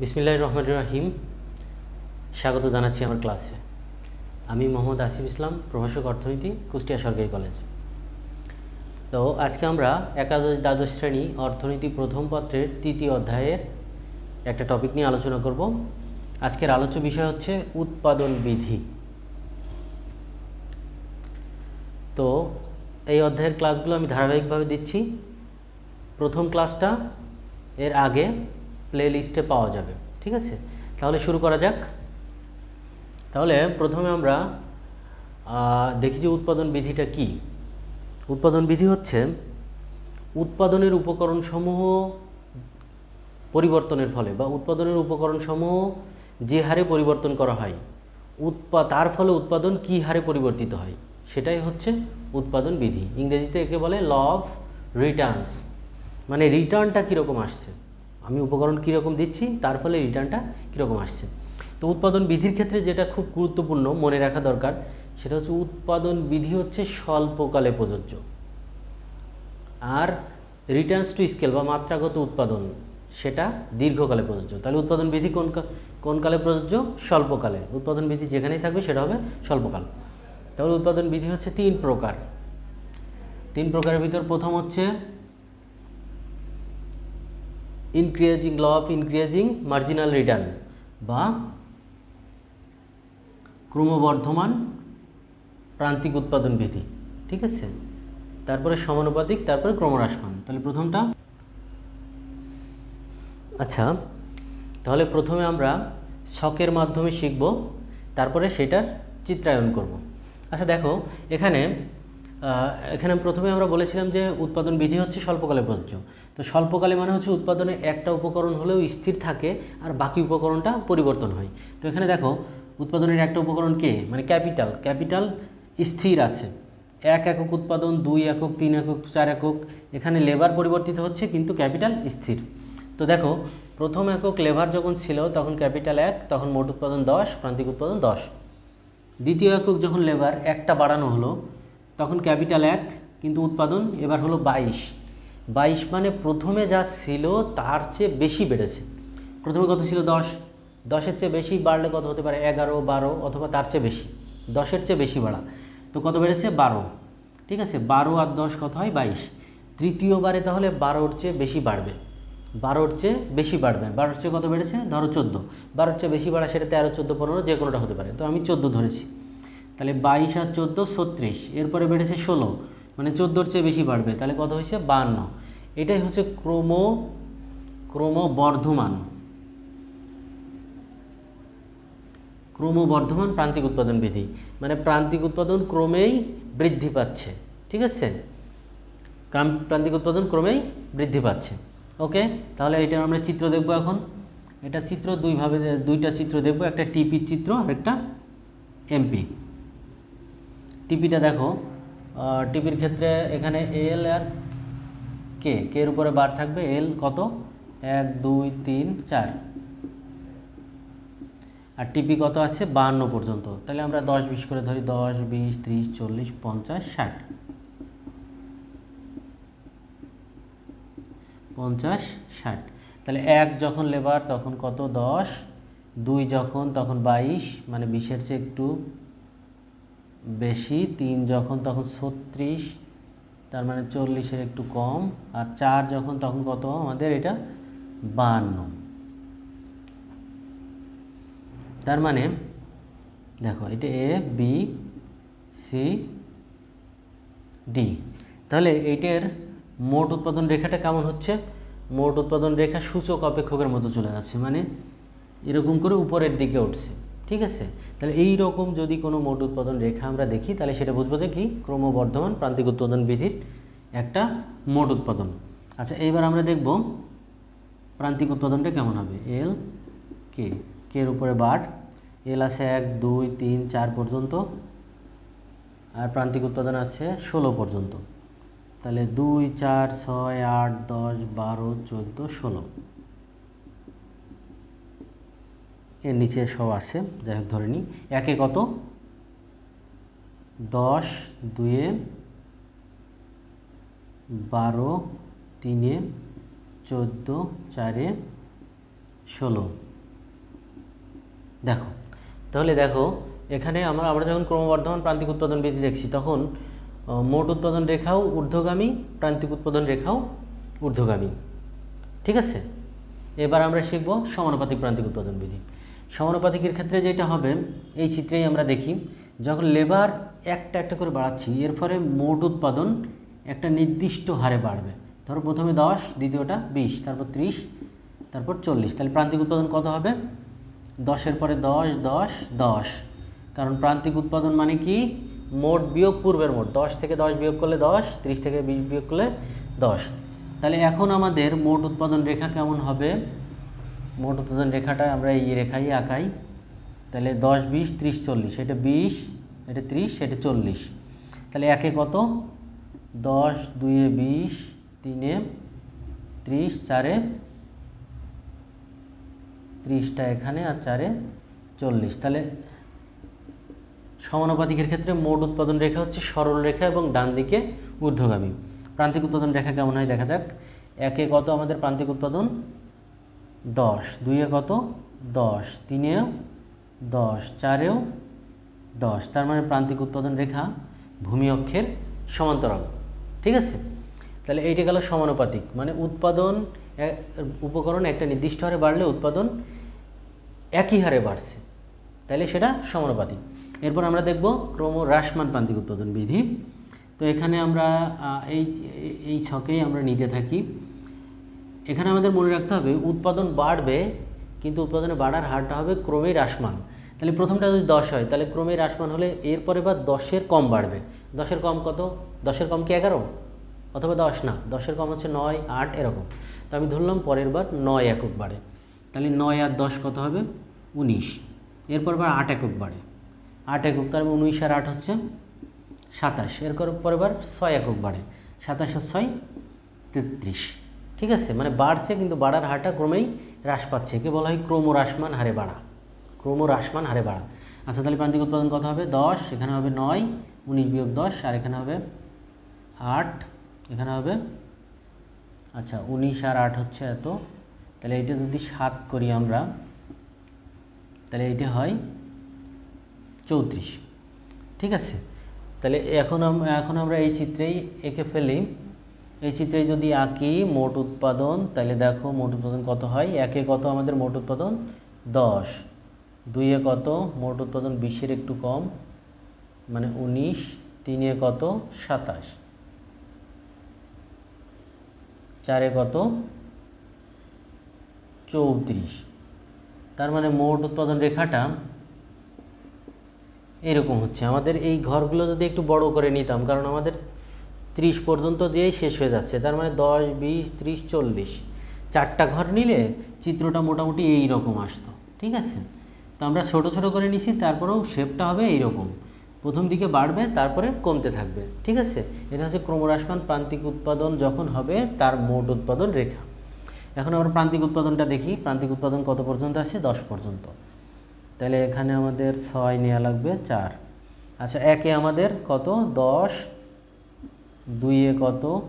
বিসমিল্লাহ রহমান রাহিম। স্বাগত জানাচ্ছি আমার ক্লাসে। আমি মোহাম্মদ আসিফ ইসলাম, প্রভাষক অর্থনীতি, কুষ্টিয়া সরকারি কলেজ। তো আজকে আমরা একাদশ দ্বাদশ শ্রেণি অর্থনীতি প্রথম পত্রের তৃতীয় অধ্যায়ের একটা টপিক নিয়ে আলোচনা করব। আজকের আলোচ্য বিষয় হচ্ছে উৎপাদন বিধি। তো এই অধ্যায়ের ক্লাসগুলো আমি ধারাবাহিকভাবে দিচ্ছি। প্রথম ক্লাসটা এর আগে প্লে লিস্টে পাওয়া যাবে, ঠিক আছে? তাহলে শুরু করা যাক। তাহলে প্রথমে আমরা দেখি যে উৎপাদন বিধিটা কি। উৎপাদন বিধি হচ্ছে, উৎপাদনের উপকরণসমূহ পরিবর্তনের ফলে বা উৎপাদনের উপকরণসমূহ যে হারে পরিবর্তন করা হয়, উৎপা, তার ফলে উৎপাদন কী হারে পরিবর্তিত হয়, সেটাই হচ্ছে উৎপাদন বিধি। ইংরেজিতে একে বলে ল অফ রিটার্নস মানে রিটার্নটা কীরকম আসছে? আমি উপকরণ কীরকম দিচ্ছি, তার ফলে রিটার্নটা কীরকম আসছে। তো উৎপাদন বিধির ক্ষেত্রে যেটা খুব গুরুত্বপূর্ণ মনে রাখা দরকার, সেটা হচ্ছে উৎপাদন বিধি হচ্ছে স্বল্পকালে প্রযোজ্য। আর রিটার্নস টু স্কেল বা মাত্রাগত উৎপাদন, সেটা দীর্ঘকালে প্রযোজ্য। তাহলে উৎপাদন বিধি কোন কোন কালে প্রযোজ্য? স্বল্পকালে। উৎপাদন বিধি যেখানেই থাকবে সেটা হবে স্বল্পকাল। তাহলে উৎপাদন বিধি হচ্ছে তিন প্রকার। তিন প্রকারের ভিতর প্রথম হচ্ছে increasing law of increasing marginal return বা ক্রমবর্ধমান প্রান্তিক উৎপাদন বিধি ঠিক আছে? তারপরে সমানুপাতিক, তারপরে ক্রমহ্রাসমান। তাহলে প্রথমটা আচ্ছা তাহলে প্রথমে আমরা শখের মাধ্যমে শিখব, তারপরে সেটার চিত্রায়ন করব। আচ্ছা দেখো, এখানে এখানে প্রথমে আমরা বলেছিলাম যে উৎপাদন বিধি হচ্ছে স্বল্পকালে প্রযোজ্য। তো স্বল্পকালে মানে হচ্ছে উৎপাদনে একটা উপকরণ হলেও স্থির থাকে আর বাকি উপকরণটা পরিবর্তন হয়। তো এখানে দেখো, উৎপাদনের একটা উপকরণ কে? মানে ক্যাপিটাল। ক্যাপিটাল স্থির আছে। এক একক উৎপাদন, দুই একক, তিন একক, চার একক, এখানে লেবার পরিবর্তিত হচ্ছে কিন্তু ক্যাপিটাল স্থির। তো দেখো, প্রথম একক লেবার যখন ছিল, তখন ক্যাপিটাল এক, তখন মোট উৎপাদন দশ, প্রান্তিক উৎপাদন দশ। দ্বিতীয় একক যখন লেবার একটা বাড়ানো হলো তখন ক্যাপিটাল এক, কিন্তু উৎপাদন এবার হলো বাইশ। বাইশ মানে প্রথমে যা ছিল তার চেয়ে বেশি বেড়েছে। প্রথমে কত ছিল দশ? দশের চেয়ে বেশি বাড়লে কত হতে পারে? এগারো, বারো অথবা তার চেয়ে বেশি। দশের চেয়ে বেশি বাড়া। তো কত বেড়েছে? বারো। ঠিক আছে? বারো আর দশ কত হয়? বাইশ। তৃতীয়বারে তাহলে বারোর চেয়ে বেশি বাড়বে। বারোর চেয়ে বেশি বাড়বে। বারোর চেয়ে কত বেড়েছে? ধরো চোদ্দ। বারোর চেয়ে বেশি বাড়া সেটা তেরো চোদ্দ, পনেরো যে কোনোটা হতে পারে। তো আমি চোদ্দ ধরেছি। তাহলে বাইশ আর চোদ্দ, ছত্রিশ। এরপরে বেড়েছে ষোলো মানে চোদ্দোর চেয়ে বেশি বাড়বে। তাহলে কত হয়েছে? বান্ন। এটাই হচ্ছে ক্রম, ক্রমবর্ধমান। ক্রমবর্ধমান প্রান্তিক উৎপাদন বিধি মানে প্রান্তিক উৎপাদন ক্রমেই বৃদ্ধি পাচ্ছে। ঠিক আছে? প্রান্তিক উৎপাদন ক্রমেই বৃদ্ধি পাচ্ছে। ওকে? তাহলে এটার আমরা চিত্র দেখব এখন। এটা চিত্র দুইভাবে, দুইটা চিত্র দেখব। একটা টিপির চিত্র আর একটা এমপি টিপিটা দেখো। টিপির ক্ষেত্রে এখানে এল আর কে কে এর উপরে বার থাকবে। এল কত? এক, দুই, তিন, চার। আর টিপি কত আছে? বাহান্ন পর্যন্ত। তাহলে আমরা দশ বিশ করে ধরি, দশ, বিশ, ত্রিশ, চল্লিশ, পঞ্চাশ, ষাট। পঞ্চাশ, ষাট। তাহলে এক যখন লেবার, তখন কত? দশ। দুই যখন, তখন বাইশ। মানে বিশের চেয়ে একটু বেশি, তিন যখন, তখন ছত্রিশ, তার মানে চল্লিশের একটু কম, আর চার যখন, তখন কত? আমাদের এটা বাহান্ন তার মানে দেখো, এটা এ বি সি ডি তাহলে এইটার মোট উৎপাদন রেখাটা কেমন হচ্ছে? মোট উৎপাদন রেখা সূচক অপেক্ষকের মতো চলে যাচ্ছে মানে এরকম করে উপরের দিকে উঠছে। ঠিক আছে? তাহলে এই রকম যদি কোনো মোট উৎপাদন রেখা আমরা দেখি, তাহলে সেটা বুঝব যে কি? ক্রমবর্ধমান প্রান্তিক উৎপাদন বিধির একটা মোট উৎপাদন। আচ্ছা এইবার আমরা দেখব প্রান্তিক উৎপাদনটা কেমন হবে? এল কে কে এর উপরে বার। এল আছে এক, দুই, তিন, চার পর্যন্ত। আর প্রান্তিক উৎপাদন আছে ষোলো পর্যন্ত। তাহলে দুই, চার, ছয়, আট, দশ, বারো, চোদ্দ, ষোলো। এর নিচে সব আছে, যাই হোক ধরে নিই একে কত? দশ, দুয়ে বারো, তিনে চোদ্দ, চারে ষোলো। দেখো, তাহলে দেখো, এখানে আমরা আমরা যখন ক্রমবর্ধমান প্রান্তিক উৎপাদন বৃদ্ধি দেখছি, তখন মোট উৎপাদন রেখাও ঊর্ধ্বগামী, প্রান্তিক উৎপাদন রেখাও ঊর্ধ্বগামী। ঠিক আছে? এবার আমরা শিখব সমানুপাতিক প্রান্তিক উৎপাদন বিধি সমানুপাতিকের ক্ষেত্রে যেটা হবে, এই চিত্রেই আমরা দেখি, যখন লেবার একটা একটা করে বাড়াচ্ছি, এর ফলে মোট উৎপাদন একটা নির্দিষ্ট হারে বাড়বে। ধরো প্রথমে দশ, দ্বিতীয়টা বিশ, তারপর ত্রিশ, তারপর চল্লিশ। তাহলে প্রান্তিক উৎপাদন কত হবে? দশের পরে দশ দশ দশ। কারণ প্রান্তিক উৎপাদন মানে কি? মোট বিয়োগ পূর্বের মোট। দশ থেকে দশ বিয়োগ করলে দশ, ত্রিশ থেকে বিশ বিয়োগ করলে দশ। তাহলে এখন আমাদের মোট উৎপাদন রেখা কেমন হবে? মোট উৎপাদন রেখাটা আমরা এই রেখাই আঁকাই। তাহলে দশ, বিশ, ত্রিশ, চল্লিশ। এটা বিশ, এটা ত্রিশ, এটা চল্লিশ। তাহলে একে কত? দশ দুইয়ে বিশ, তিনে ত্রিশ, চারে ত্রিশটা এখানে আর চারে চল্লিশ। তাহলে সমানুপাতিকের ক্ষেত্রে মোট উৎপাদন রেখা হচ্ছে সরল রেখা এবং ডান দিকে ঊর্ধ্বগামী। প্রান্তিক উৎপাদন রেখা কেমন হয় দেখা যাক। একে কত আমাদের প্রান্তিক উৎপাদন? দশ। দুইয়ে কত? দশ। তিনেও দশ। চারেও দশ। তার মানে প্রান্তিক উৎপাদন রেখা ভূমি অক্ষের সমান্তরাল। ঠিক আছে? তাহলে এইটা গেল সমানুপাতিক। মানে উৎপাদন উপকরণ একটা নির্দিষ্ট হারে বাড়লে উৎপাদন একই হারে বাড়ছে। তাহলে সেটা সমানুপাতিক। এরপর আমরা দেখব ক্রম হ্রাসমান প্রান্তিক উৎপাদন বিধি। তো এখানে আমরা এই এই ছকেই আমরা নিতে থাকি। এখানে আমাদের মনে রাখতে হবে, উৎপাদন বাড়বে, কিন্তু উৎপাদনে বাড়ার হারটা হবে ক্রমে হ্রাসমান। তাহলে প্রথমটা যদি দশ হয়, তাহলে ক্রমে হ্রাসমান হলে এরপরে বা দশের কম বাড়বে। দশের কম কত? দশের কম কি এগারো? অথবা দশ না, দশের কম হচ্ছে নয়, আট, এরকম। তো আমি ধরলাম পরের বার নয় একক বাড়ে। তাহলে নয় আর দশ কত হবে? উনিশ। এরপর বার আট একক বাড়ে। আট একক, তার মানে উনিশ আর আট হচ্ছে সাতাশ। এরপর পরের বার ছয় একক বাড়ে। সাতাশ আর ছয় তেত্রিশ। ঠিক আছে? মানে বাড়ছে কিন্তু বাড়ার হারটা ক্রমেই হ্রাস পাচ্ছে। একে বলা হয় ক্রমহ্রাসমান হারে বাড়া। ক্রমহ্রাসমান হারে বাড়া। আচ্ছা তাহলে প্রান্তিক উৎপাদন কত হবে? দশ, এখানে হবে নয়, উনিশ বিয়োগ দশ, আর এখানে হবে আট, এখানে হবে আচ্ছা উনিশ আর আট হচ্ছে এত। তাহলে এটা যদি সাত করি আমরা, তাহলে এইটা হয় চৌত্রিশ। ঠিক আছে? তাহলে এখন এখন আমরা এই চিত্রেই এঁকে ফেলি। এই চিত্রে যদি আঁকি মোট উৎপাদন, তাহলে দেখো মোট উৎপাদন কত হয়? একে কত আমাদের মোট উৎপাদন? দশ। দুইয়ে কত? মোট উৎপাদন বিশের একটু কম মানে উনিশ। তিনে কত? সাতাশ। চারে কত? চৌত্রিশ। তার মানে মোট উৎপাদন রেখাটা এরকম হচ্ছে। আমাদের এই ঘরগুলো যদি একটু বড় করে নিতাম, কারণ আমাদের ত্রিশ পর্যন্ত দিয়েই শেষ হয়ে যাচ্ছে। তার মানে দশ, বিশ, ত্রিশ, চল্লিশ। চারটা ঘর নিলে চিত্রটা মোটামুটি এই রকম আসতো। ঠিক আছে? তো আমরা ছোট ছোট করে নিছি, তারপরেও শেপটা হবে এই রকম প্রথম দিকে বাড়বে, তারপরে কমতে থাকবে। ঠিক আছে? এটা হচ্ছে ক্রমহ্রাসমান প্রান্তিক উৎপাদন যখন হবে, তার মোট উৎপাদন রেখা। এখন আমরা প্রান্তিক উৎপাদনটা দেখি। প্রান্তিক উৎপাদন কত পর্যন্ত আসে দশ পর্যন্ত। তাহলে এখানে আমাদের ছয় নেওয়া লাগবে, চার। আচ্ছা একে আমাদের কত? দশ দুইয়ে কত?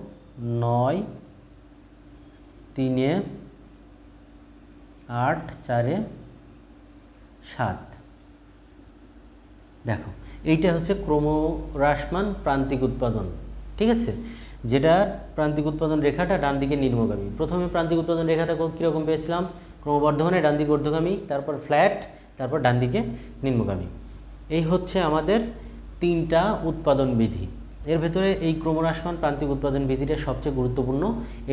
নয়। তিনে আট, চারে সাত। দেখো, এইটা হচ্ছে ক্রমহ্রাসমান প্রান্তিক উৎপাদন, ঠিক আছে? যেটার প্রান্তিক উৎপাদন রেখাটা ডান দিকে নিম্নগামী। প্রথমে প্রান্তিক উৎপাদন রেখাটা কীরকম পেয়েছিলাম? ক্রমবর্ধমানে ডান দিকে ঊর্ধ্বগামী, তারপর ফ্ল্যাট, তারপর ডান দিকে নিম্নগামী। এই হচ্ছে আমাদের তিনটা উৎপাদন বিধি। এর ভেতরে এই ক্রমহ্রাসমান প্রান্তিক উৎপাদন বিধিটা সবচেয়ে গুরুত্বপূর্ণ।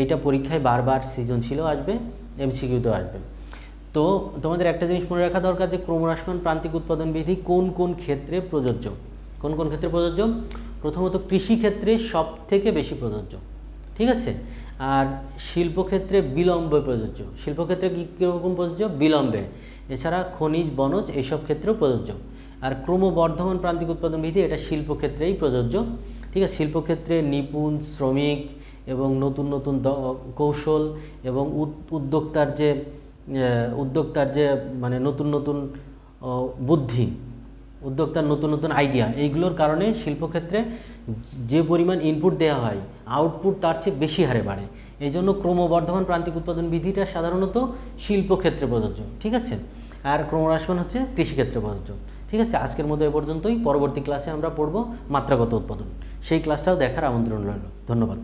এইটা পরীক্ষায় বারবার সৃজনশীলও আসবে এমসিকিউতেও আসবে। তো তোমাদের একটা জিনিস মনে রাখা দরকার যে, ক্রমহ্রাসমান প্রান্তিক উৎপাদন বিধি কোন কোন ক্ষেত্রে প্রযোজ্য? কোন কোন ক্ষেত্রে প্রযোজ্য? প্রথমত কৃষি ক্ষেত্রে সব থেকে বেশি প্রযোজ্য, ঠিক আছে? আর শিল্পক্ষেত্রে বিলম্বে প্রযোজ্য। শিল্পক্ষেত্রে কী কীরকম প্রযোজ্য? বিলম্বে। এছাড়া খনিজ, বনজ এইসব ক্ষেত্রেও প্রযোজ্য। আর ক্রমবর্ধমান প্রান্তিক উৎপাদন বিধি এটা শিল্পক্ষেত্রেই প্রযোজ্য। ঠিক আছে? শিল্পক্ষেত্রে নিপুণ, শ্রমিক এবং নতুন নতুন কৌশল এবং উদ- উদ্যোক্তার যে উদ্যোক্তার যে মানে নতুন নতুন বুদ্ধি, উদ্যোক্তার নতুন নতুন আইডিয়া এইগুলোর কারণে শিল্পক্ষেত্রে যে পরিমাণ ইনপুট দেওয়া হয় আউটপুট তার চেয়ে বেশি হারে বাড়ে। এই জন্য ক্রমবর্ধমান প্রান্তিক উৎপাদন বিধিটা সাধারণত শিল্পক্ষেত্রে প্রযোজ্য, ঠিক আছে? আর ক্রমহ্রাসমান হচ্ছে কৃষিক্ষেত্রে প্রযোজ্য, ঠিক আছে? আজকের মতো এ পর্যন্তই। পরবর্তী ক্লাসে আমরা পড়ব মাত্রাগত উৎপাদন। সেই ক্লাসটাও দেখার আমন্ত্রণ রইল। ধন্যবাদ।